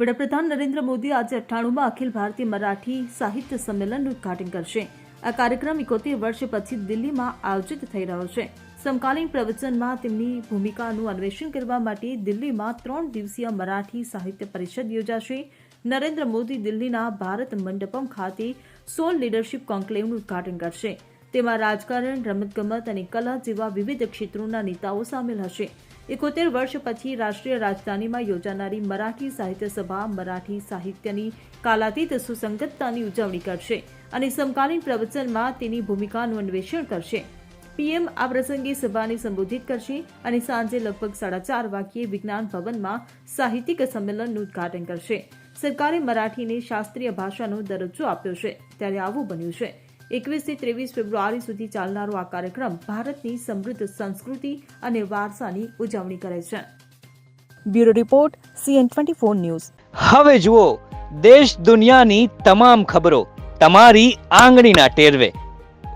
વડાપ્રધાન નરેન્દ્ર મોદી આજે અઠ્ઠાણુંમાં અખિલ ભારતીય મરાઠી સાહિત્ય સંમેલનનું ઉદઘાટન કરશે. આ કાર્યક્રમ એકોતેર વર્ષ પછી દિલ્હીમાં આયોજિત થઈ રહ્યો છે. સમકાલીન પ્રવચનમાં તેમની ભૂમિકાનું અન્વેષણ કરવા માટે દિલ્હીમાં ત્રણ દિવસીય મરાઠી સાહિત્ય પરિષદ યોજાશે. નરેન્દ્ર મોદી દિલ્હીના ભારત મંડપમ ખાતે સોલ લીડરશિપ કોન્ક્લેવનું ઉદઘાટન કરશે. તેમાં રાજકારણ, રમતગમત અને કલા જેવા વિવિધ ક્ષેત્રોના નેતાઓ સામેલ હશે. એકોતેર વર્ષ પછી રાષ્ટ્રીય રાજધાનીમાં યોજાનારી મરાઠી સાહિત્ય સભા મરાઠી સાહિત્યની કાલાતીત સુસંગતતાની ઉજવણી કરશે અને સમકાલીન પ્રવચનમાં તેની ભૂમિકાનું અન્વેષણ કરશે. પીએમ આ પ્રસંગે સભાને સંબોધિત કરશે અને સાંજે લગભગ સાડા ચાર વાગ્યે વિજ્ઞાન ભવનમાં સાહિત્યિક સંમેલનનું ઉદઘાટન કરશે. સરકારે મરાઠીને શાસ્ત્રીય ભાષાનો દરજ્જો આપ્યો છે. ત્યારે આવું બન્યું છે. એકવીસથી ત્રેવીસ ફેબ્રુઆરી સુધી ચાલનારો આ કાર્યક્રમ ભારતની સમૃદ્ધ સંસ્કૃતિ અને વારસાની ઉજવણી કરે છે. Bureau report CN twenty four news. હવે જુઓ દેશ દુનિયાની તમામ ખબરો તમારી આંગળીના ટેરવે.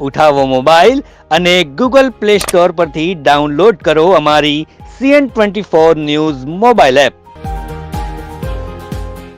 ઉઠાવો મોબાઈલ અને ગૂગલ પ્લે સ્ટોર પરથી ડાઉનલોડ કરો અમારી CN twenty four news mobile app.